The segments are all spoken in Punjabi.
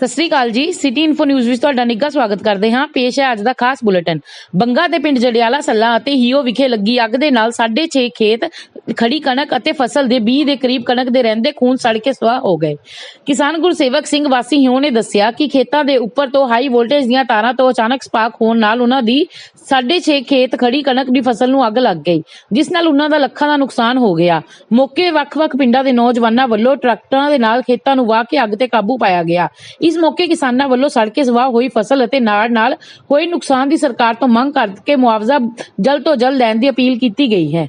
ਸਤਿ ਸ੍ਰੀ ਅਕਾਲ ਜੀ। ਸਿਟੀ ਇਨਫੋ ਨਿਊਜ਼ ਵਿੱਚ ਤੁਹਾਡਾ ਨਿੱਘਾ ਸਵਾਗਤ ਕਰਦੇ ਹਾਂ। ਪੇਸ਼ ਹੈ ਅੱਜ ਦਾ ਖਾਸ ਬੁਲੇਟਿਨ। ਬੰਗਾ ਦੇ ਪਿੰਡ ਜੜਿਆਲਾ ਸੱਲਾ ਅਤੇ ਹੀਓ ਵਿਖੇ ਲੱਗੀ ਅੱਗ ਦੇ ਨਾਲ 6.5 ਖੇਤ ਖੜੀ ਕਣਕ ਅਤੇ ਫਸਲ ਦੇ 20 ਦੇ ਕਰੀਬ ਕਣਕ ਦੇ ਰਹਿੰਦੇ ਖੂਨ ਸੜ ਕੇ ਸੁਆਹ ਹੋ ਗਏ। ਕਿਸਾਨ ਗੁਰਸੇਵਕ ਸਿੰਘ ਵਾਸੀ ਹੀਓ ਨੇ ਦੱਸਿਆ ਕਿ ਖੇਤਾਂ ਦੇ ਉੱਪਰ ਤੋਂ ਹਾਈ ਵੋਲਟੇਜ ਦੀਆਂ ਤਾਰਾਂ ਤੋਂ ਅਚਾਨਕ ਸਪਾਰਕ ਹੋਣ ਨਾਲ ਉਹਨਾਂ ਦੀ 6.5 ਖੇਤ ਖੜੀ ਕਣਕ ਦੀ ਫਸਲ ਨੂੰ ਅੱਗ ਲੱਗ ਗਈ, ਜਿਸ ਨਾਲ ਉਹਨਾਂ ਦਾ ਲੱਖਾਂ ਦਾ ਨੁਕਸਾਨ ਹੋ ਗਿਆ। ਮੌਕੇ ਵੱਖ-ਵੱਖ ਪਿੰਡਾਂ ਦੇ ਨੌਜਵਾਨਾਂ ਵੱਲੋਂ ਟਰੈਕਟਰਾਂ ਦੇ ਨਾਲ ਖੇਤਾਂ ਨੂੰ ਵਾਹ ਕੇ ਅੱਗ ਤੇ ਕਾਬੂ ਪਾਇਆ ਗਿਆ। ਇਸ ਮੌਕੇ ਕਿਸਾਨਾਂ ਵੱਲੋਂ ਸੜ ਸਵਾਹ ਹੋਈ ਫਸਲ ਅਤੇ ਨਾੜ ਨਾਲ ਹੋਏ ਨੁਕਸਾਨ ਦੀ ਸਰਕਾਰ ਤੋਂ ਮੰਗ ਕਰਕੇ ਮੁਆਵਜ਼ਾ ਜਲਦ ਤੋਂ ਜਲਦ ਲੈਣ ਦੀ ਅਪੀਲ ਕੀਤੀ ਗਈ ਹੈ।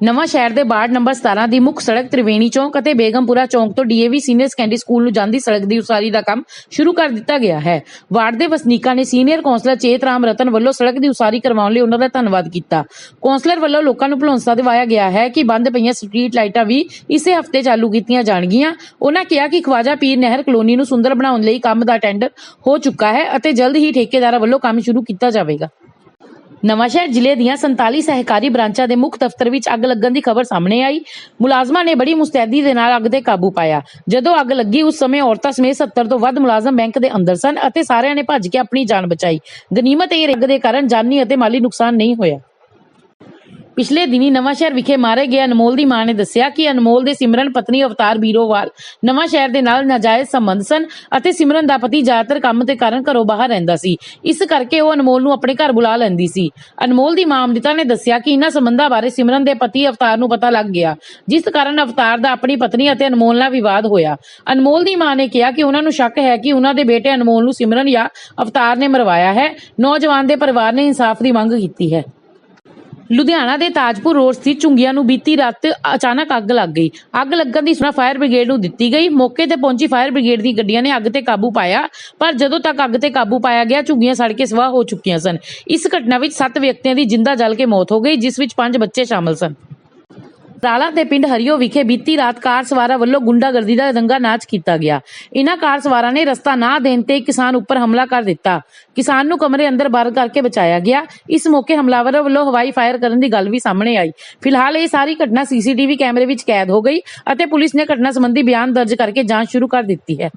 ਨਵਾਂ ਸ਼ਹਿਰ ਦੇ ਬਾੜ ਨੰਬਰ 17 ਦੀ ਮੁੱਖ ਸੜਕ ਤ੍ਰਿਵੇਣੀ ਚੌਂਕ ਅਤੇ ਬੇਗਮਪੁਰਾ ਚੌਂਕ ਤੋਂ ਡੀਏਵੀ ਸੀਨੀਅਰ ਸੈਕੰਡਰੀ ਸਕੂਲ ਨੂੰ ਜਾਂਦੀ ਸੜਕ ਦੀ ਉਸਾਰੀ ਦਾ ਕੰਮ ਸ਼ੁਰੂ ਕਰ ਦਿੱਤਾ ਗਿਆ ਹੈ। ਵਾਰਡ ਦੇ ਵਸਨੀਕਾਂ ਨੇ ਸੀਨੀਅਰ ਕੌਂਸਲਰ ਚੇਤ ਰਾਮ ਰਤਨ ਵੱਲੋਂ ਸੜਕ ਦੀ ਉਸਾਰੀ ਕਰਵਾਉਣ ਲਈ ਉਹਨਾਂ ਦਾ ਧੰਨਵਾਦ ਕੀਤਾ। ਕੌਂਸਲਰ ਵੱਲੋਂ ਲੋਕਾਂ ਨੂੰ ਭਰੋਸਾ ਦਿਵਾਇਆ ਗਿਆ ਹੈ ਕਿ ਬੰਦ ਪਈਆਂ ਸਟਰੀਟ ਲਾਈਟਾਂ ਵੀ ਇਸੇ ਹਫ਼ਤੇ ਚਾਲੂ ਕੀਤੀਆਂ ਜਾਣਗੀਆਂ। ਉਹਨਾਂ ਕਿਹਾ ਕਿ ਖਵਾਜਾ ਪੀਰ ਨਹਿਰ ਕਲੋਨੀ ਨੂੰ ਸੁੰਦਰ ਬਣਾਉਣ ਲਈ ਕੰਮ ਦਾ ਟੈਂਡਰ ਹੋ ਚੁੱਕਾ ਹੈ ਅਤੇ ਜਲਦ ਹੀ ਠੇਕੇਦਾਰਾਂ ਵੱਲੋਂ ਕੰਮ ਸ਼ੁਰੂ ਕੀਤਾ ਜਾਵੇਗਾ। ਨਵਾਂਸ਼ਹਿਰ ਜ਼ਿਲ੍ਹੇ ਦੀਆਂ 47 ਸਹਿਕਾਰੀ ਬ੍ਰਾਂਚਾਂ ਦੇ ਮੁੱਖ ਦਫ਼ਤਰ ਵਿੱਚ ਅੱਗ ਲੱਗਣ ਦੀ ਖਬਰ ਸਾਹਮਣੇ ਆਈ। ਮੁਲਾਜ਼ਮਾਂ ਨੇ ਬੜੀ ਮੁਸਤੈਦੀ ਦੇ ਨਾਲ ਅੱਗ ਤੇ ਕਾਬੂ ਪਾਇਆ। ਜਦੋਂ ਅੱਗ ਲੱਗੀ, ਉਸ ਸਮੇਂ ਔਰਤਾਂ ਸਮੇਤ 70 ਤੋਂ ਵੱਧ ਮੁਲਾਜ਼ਮ ਬੈਂਕ ਦੇ ਅੰਦਰ ਸਨ ਅਤੇ ਸਾਰਿਆਂ ਨੇ ਭੱਜ ਕੇ ਆਪਣੀ ਜਾਨ ਬਚਾਈ। ਗਨੀਮਤ ਇਹ ਅੱਗ ਦੇ ਕਾਰਨ ਜਾਨੀ ਅਤੇ ਮਾਲੀ ਨੁਕਸਾਨ ਨਹੀਂ ਹੋਇਆ। ਪਿਛਲੇ ਦਿਨੀ ਨਵਾਂਸ਼ਹਿਰ ਵਿਖੇ ਮਾਰੇ ਗਏ ਅਨਮੋਲ ਦੀ ਮਾਂ ਨੇ ਦੱਸਿਆ ਕਿ ਅਨਮੋਲ ਦੇ ਸਿਮਰਨ ਪਤਨੀ ਅਵਤਾਰ ਬੀਰੋਵਾਲ ਨਵਾਂਸ਼ਹਿਰ ਦੇ ਨਾਲ ਨਾਜਾਇਜ਼ ਸੰਬੰਧ ਸਨ ਅਤੇ ਸਿਮਰਨ ਦਾ ਪਤੀ ਜ਼ਿਆਦਾਤਰ ਕੰਮ ਦੇ ਕਾਰਨ ਘਰੋਂ ਬਾਹਰ ਰਹਿੰਦਾ ਸੀ। ਇਸ ਕਰਕੇ ਉਹ ਅਨਮੋਲ ਨੂੰ ਆਪਣੇ ਘਰ ਬੁਲਾ ਲੈਂਦੀ ਸੀ। ਅਨਮੋਲ ਦੀ ਮਾਂ ਅਮ੍ਰਿਤਾ ਨੇ ਦੱਸਿਆ ਕਿ ਇਹਨਾਂ ਸੰਬੰਧਾਂ ਬਾਰੇ ਸਿਮਰਨ ਦੇ ਪਤੀ ਅਵਤਾਰ ਨੂੰ ਪਤਾ ਲੱਗ ਗਿਆ, ਜਿਸ ਕਾਰਨ ਅਵਤਾਰ ਦਾ ਆਪਣੀ ਪਤਨੀ ਅਤੇ ਅਨਮੋਲ ਨਾਲ ਵਿਵਾਦ ਹੋਇਆ। ਅਨਮੋਲ ਦੀ ਮਾਂ ਨੇ ਕਿਹਾ ਕਿ ਉਹਨਾਂ ਨੂੰ ਸ਼ੱਕ ਹੈ ਕਿ ਉਹਨਾਂ ਦੇ ਬੇਟੇ ਅਨਮੋਲ ਨੂੰ ਸਿਮਰਨ ਜਾਂ ਅਵਤਾਰ ਨੇ ਮਰਵਾਇਆ ਹੈ। ਨੌਜਵਾਨ ਦੇ ਪਰਿਵਾਰ ਨੇ ਇਨਸਾਫ ਦੀ ਮੰਗ ਕੀਤੀ ਹੈ। ਲੁਧਿਆਣਾ ਦੇ ਤਾਜਪੁਰ ਰੋਡ ਸਥਿਤ ਝੁੰਗੀਆਂ ਨੂੰ ਬੀਤੀ ਰਾਤ ਅਚਾਨਕ ਅੱਗ ਲੱਗ ਗਈ। ਅੱਗ ਲੱਗਣ ਦੀ ਸੂਚਨਾ ਫਾਇਰ ਬ੍ਰਿਗੇਡ ਨੂੰ ਦਿੱਤੀ ਗਈ। ਮੌਕੇ ਤੇ ਪਹੁੰਚੀ ਫਾਇਰ ਬ੍ਰਿਗੇਡ ਦੀ ਗੱਡੀਆਂ ਨੇ ਅੱਗ ਤੇ ਕਾਬੂ ਪਾਇਆ, ਪਰ ਜਦੋਂ ਤੱਕ ਅੱਗ ਤੇ ਕਾਬੂ ਪਾਇਆ ਗਿਆ, ਝੁੰਗੀਆਂ ਸੜ ਕੇ ਸਵਾਹ ਹੋ ਚੁੱਕੀਆਂ ਸਨ। ਇਸ ਘਟਨਾ ਵਿੱਚ 7 ਵਿਅਕਤੀਆਂ ਦੀ ਜਿੰਦਾ ਜਲ ਕੇ ਮੌਤ ਹੋ ਗਈ, ਜਿਸ ਵਿੱਚ 5 ਬੱਚੇ ਸ਼ਾਮਲ ਸਨ। ਰਾਲਾ ਦੇ ਪਿੰਡ ਹਰੀਓ ਵਿਖੇ ਬੀਤੀ ਰਾਤ ਕਾਰ ਸਵਾਰਾਂ ਵੱਲੋਂ ਗੁੰਡਾਗਰਦੀ ਦਾ ਰੰਗਾ ਨਾਚ ਕੀਤਾ ਗਿਆ। ਇਹਨਾਂ ਕਾਰ ਸਵਾਰਾਂ ਨੇ ਰਸਤਾ ਨਾ ਦੇਣ ਤੇ ਕਿਸਾਨ ਉੱਪਰ ਹਮਲਾ ਕਰ ਦਿੱਤਾ। ਕਿਸਾਨ ਨੂੰ ਕਮਰੇ ਅੰਦਰ ਬੰਦ ਕਰਕੇ ਬਚਾਇਆ ਗਿਆ। ਇਸ ਮੌਕੇ ਹਮਲਾਵਰਾਂ ਵੱਲੋਂ ਹਵਾਈ ਫਾਇਰ ਕਰਨ ਦੀ ਗੱਲ ਵੀ ਸਾਹਮਣੇ ਆਈ। ਫਿਲਹਾਲ ਇਹ ਸਾਰੀ ਘਟਨਾ ਸੀਸੀਟੀਵੀ ਕੈਮਰੇ ਵਿੱਚ ਕੈਦ ਹੋ ਗਈ ਅਤੇ ਪੁਲਿਸ ਨੇ ਘਟਨਾ ਸੰਬੰਧੀ ਬਿਆਨ ਦਰਜ ਕਰਕੇ ਜਾਂਚ ਸ਼ੁਰੂ ਕਰ ਦਿੱਤੀ ਹੈ।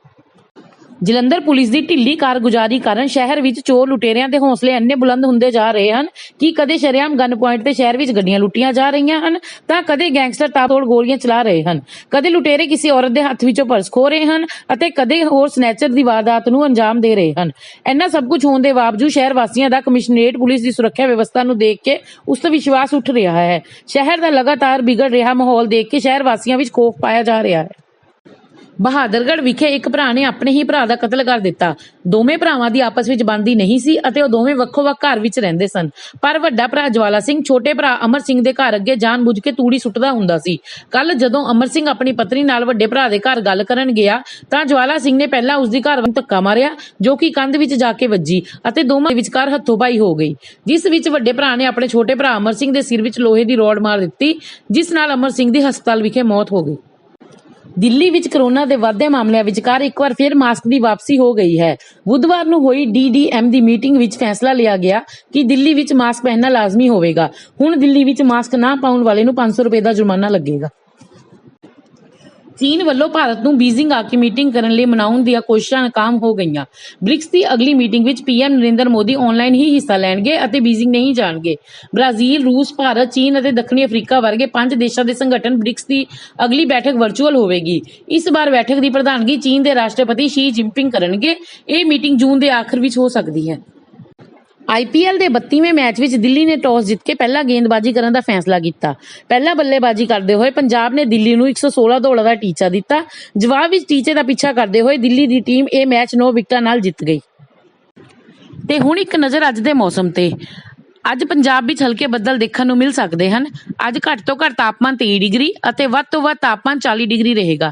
ਜਲੰਧਰ ਪੁਲਿਸ ਦੀ ਢਿੱਲੀ ਕਾਰਗੁਜ਼ਾਰੀ ਕਾਰਨ ਸ਼ਹਿਰ ਵਿੱਚ ਚੋਰ ਲੁਟੇਰਿਆਂ ਦੇ ਹੌਸਲੇ ਇੰਨੇ ਬੁਲੰਦ ਹੁੰਦੇ ਜਾ ਰਹੇ ਹਨ। ਕਿ ਕਦੇ ਸ਼ਰੇਆਮ ਗਨ ਪੁਆਇੰਟ ਤੇ ਸ਼ਹਿਰ ਵਿੱਚ ਗੱਡੀਆਂ ਲੁੱਟੀਆਂ ਜਾ ਰਹੀਆਂ ਹਨ, ਤਾਂ ਕਦੇ ਗੈਂਗਸਟਰ ਤਾਬੜਤੋੜ ਗੋਲੀਆਂ ਚਲਾ ਰਹੇ ਹਨ। ਕਦੇ ਲੁਟੇਰੇ ਕਿਸੇ ਔਰਤ ਦੇ ਹੱਥ ਵਿੱਚੋਂ ਪਰਸ ਖੋ ਰਹੇ ਹਨ ਅਤੇ ਕਦੇ ਹੋਰ ਸਨੈਚਰ ਦੀ ਵਾਰਦਾਤ ਨੂੰ ਅੰਜਾਮ ਦੇ ਰਹੇ ਹਨ। ਇੰਨਾ ਸਭ ਕੁਝ ਹੋਣ ਦੇ ਬਾਵਜੂਦ ਸ਼ਹਿਰ ਵਾਸੀਆਂ ਦਾ ਕਮਿਸ਼ਨਰੇਟ ਪੁਲਿਸ ਦੀ ਸੁਰੱਖਿਆ ਵਿਵਸਥਾ ਨੂੰ ਦੇਖ ਕੇ ਉਸ ਤੋਂ ਵਿਸ਼ਵਾਸ ਉੱਠ ਰਿਹਾ ਹੈ। ਸ਼ਹਿਰ ਦਾ ਲਗਾਤਾਰ ਵਿਗੜ ਰਿਹਾ ਮਾਹੌਲ ਦੇਖ ਕੇ ਸ਼ਹਿਰ ਵਾਸੀਆਂ ਵਿੱਚ ਖੋਫ ਪਾਇਆ ਜਾ ਰਿਹਾ ਹੈ। ਬਹਾਦਰਗੜ੍ਹ ਵਿਖੇ ਇੱਕ ਭਰਾ ਨੇ ਆਪਣੇ ਹੀ ਭਰਾ ਦਾ ਕਤਲ ਕਰ ਦਿੱਤਾ। ਦੋਵੇਂ ਭਰਾਵਾਂ ਦੀ ਆਪਸ ਵਿੱਚ ਬਣਦੀ ਨਹੀਂ ਸੀ ਅਤੇ ਉਹ ਦੋਵੇਂ ਵੱਖੋ-ਵੱਖ ਘਰ ਵਿੱਚ ਰਹਿੰਦੇ ਸਨ। ਪਰ ਵੱਡਾ ਭਰਾ ਜਵਾਲਾ ਸਿੰਘ, ਛੋਟੇ ਭਰਾ ਅਮਰ ਸਿੰਘ ਦੇ ਘਰ ਅੱਗੇ ਜਾਣਬੁੱਝ ਕੇ ਤੂੜੀ ਸੁੱਟਦਾ ਹੁੰਦਾ ਸੀ। ਕੱਲ ਜਦੋਂ ਅਮਰ ਸਿੰਘ ਆਪਣੀ ਪਤਨੀ ਨਾਲ ਵੱਡੇ ਭਰਾ ਦੇ ਘਰ ਗੱਲ ਕਰਨ ਗਿਆ, ਤਾਂ ਜਵਾਲਾ ਸਿੰਘ ਨੇ ਪਹਿਲਾਂ ਉਸ ਦੀ ਘਰ ਵੱਲ ਧੱਕਾ ਮਾਰਿਆ, ਜੋ ਕਿ ਕੰਧ ਵਿੱਚ ਜਾ ਕੇ ਵੱਜੀ ਅਤੇ ਦੋਵਾਂ ਵਿਚਕਾਰ ਹੱਥੋਂ-ਪਾਈ ਹੋ ਗਈ। ਜਿਸ ਵਿੱਚ ਵੱਡੇ ਭਰਾ ਨੇ ਆਪਣੇ ਛੋਟੇ ਭਰਾ ਅਮਰ ਸਿੰਘ ਦੇ ਸਿਰ ਵਿੱਚ ਲੋਹੇ ਦੀ ਰੋਡ ਮਾਰ ਦਿੱਤੀ, ਜਿਸ ਨਾਲ ਅਮਰ ਸਿੰਘ ਦੀ ਹਸਪਤਾਲ ਵਿਖੇ ਮੌਤ ਹੋ ਗਈ। ਦਿੱਲੀ ਵਿੱਚ ਕਰੋਨਾ ਦੇ ਵਾਧੇ ਮਾਮਲਿਆਂ ਵਿਚਕਾਰ ਇੱਕ ਵਾਰ ਫਿਰ ਮਾਸਕ ਦੀ ਵਾਪਸੀ ਹੋ ਗਈ ਹੈ। ਬੁੱਧਵਾਰ ਨੂੰ ਹੋਈ ਡੀਡੀਐਮ ਦੀ ਮੀਟਿੰਗ ਵਿੱਚ ਫੈਸਲਾ ਲਿਆ ਗਿਆ ਕਿ ਦਿੱਲੀ ਵਿੱਚ ਮਾਸਕ ਪਹਿਨਣਾ ਲਾਜ਼ਮੀ ਹੋਵੇਗਾ। ਹੁਣ ਦਿੱਲੀ ਵਿੱਚ ਮਾਸਕ ਨਾ ਪਾਉਣ ਵਾਲੇ ਨੂੰ 500 ਰੁਪਏ ਦਾ ਜੁਰਮਾਨਾ ਲੱਗੇਗਾ। ਚੀਨ ਵੱਲੋਂ ਭਾਰਤ ਨੂੰ ਬੀਜ਼ਿੰਗ ਆ ਕੇ ਮੀਟਿੰਗ ਕਰਨ ਲਈ ਮਨਾਉਣ ਦੀਆਂ ਕੋਸ਼ਿਸ਼ਾਂ ਨਾਕਾਮ ਹੋ ਗਈਆਂ। ਬ੍ਰਿਕਸ ਦੀ ਅਗਲੀ ਮੀਟਿੰਗ ਵਿੱਚ ਪੀਐਮ ਨਰਿੰਦਰ ਮੋਦੀ ਆਨਲਾਈਨ ਹੀ ਹਿੱਸਾ ਲੈਣਗੇ ਅਤੇ ਬੀਜ਼ਿੰਗ ਨਹੀਂ ਜਾਣਗੇ। ਬ੍ਰਾਜ਼ੀਲ, ਰੂਸ, ਭਾਰਤ, ਚੀਨ ਅਤੇ ਦੱਖਣੀ ਅਫਰੀਕਾ ਵਰਗੇ ਪੰਜ ਦੇਸ਼ਾਂ ਦੇ ਸੰਗਠਨ ਬ੍ਰਿਕਸ ਦੀ ਅਗਲੀ ਬੈਠਕ ਵਰਚੁਅਲ ਹੋਵੇਗੀ। ਇਸ ਵਾਰ ਬੈਠਕ ਦੀ ਪ੍ਰਧਾਨਗੀ ਚੀਨ ਦੇ ਰਾਸ਼ਟਰਪਤੀ ਸ਼ੀ ਜਿਨਪਿੰਗ ਕਰਨਗੇ। ਇਹ ਮੀਟਿੰਗ ਜੂਨ ਦੇ ਆਖਰ ਵਿੱਚ ਹੋ ਸਕਦੀ ਹੈ। ਆਈਪੀਐਲ ਦੇ 32ਵੇਂ ਮੈਚ ਵਿੱਚ ਦਿੱਲੀ ਨੇ ਟਾਸ ਜਿੱਤ ਕੇ ਪਹਿਲਾਂ ਗੇਂਦਬਾਜ਼ੀ ਕਰਨ ਦਾ ਫੈਸਲਾ ਕੀਤਾ। ਪਹਿਲਾਂ ਬੱਲੇਬਾਜ਼ੀ ਕਰਦੇ ਹੋਏ ਪੰਜਾਬ ਨੇ ਦਿੱਲੀ ਨੂੰ 116 ਦੌੜਾਂ ਦਾ ਟੀਚਾ ਦਿੱਤਾ। ਜਵਾਬ ਵਿੱਚ ਟੀਚੇ ਦਾ ਪਿੱਛਾ ਕਰਦੇ ਹੋਏ ਦਿੱਲੀ ਦੀ ਟੀਮ ਇਹ ਮੈਚ 9 ਵਿਕਟਾਂ ਨਾਲ ਜਿੱਤ ਗਈ। ਤੇ ਹੁਣ ਇੱਕ ਨਜ਼ਰ ਅੱਜ ਦੇ ਮੌਸਮ ਤੇ। ਅੱਜ ਪੰਜਾਬ ਵਿੱਚ ਹਲਕੇ ਬੱਦਲ ਦੇਖਣ ਨੂੰ ਮਿਲ ਸਕਦੇ ਹਨ। ਅੱਜ ਘੱਟ ਤੋਂ ਘੱਟ ਤਾਪਮਾਨ 23 ਡਿਗਰੀ ਅਤੇ ਵੱਧ ਤੋਂ ਵੱਧ ਤਾਪਮਾਨ 40 ਡਿਗਰੀ ਰਹੇਗਾ।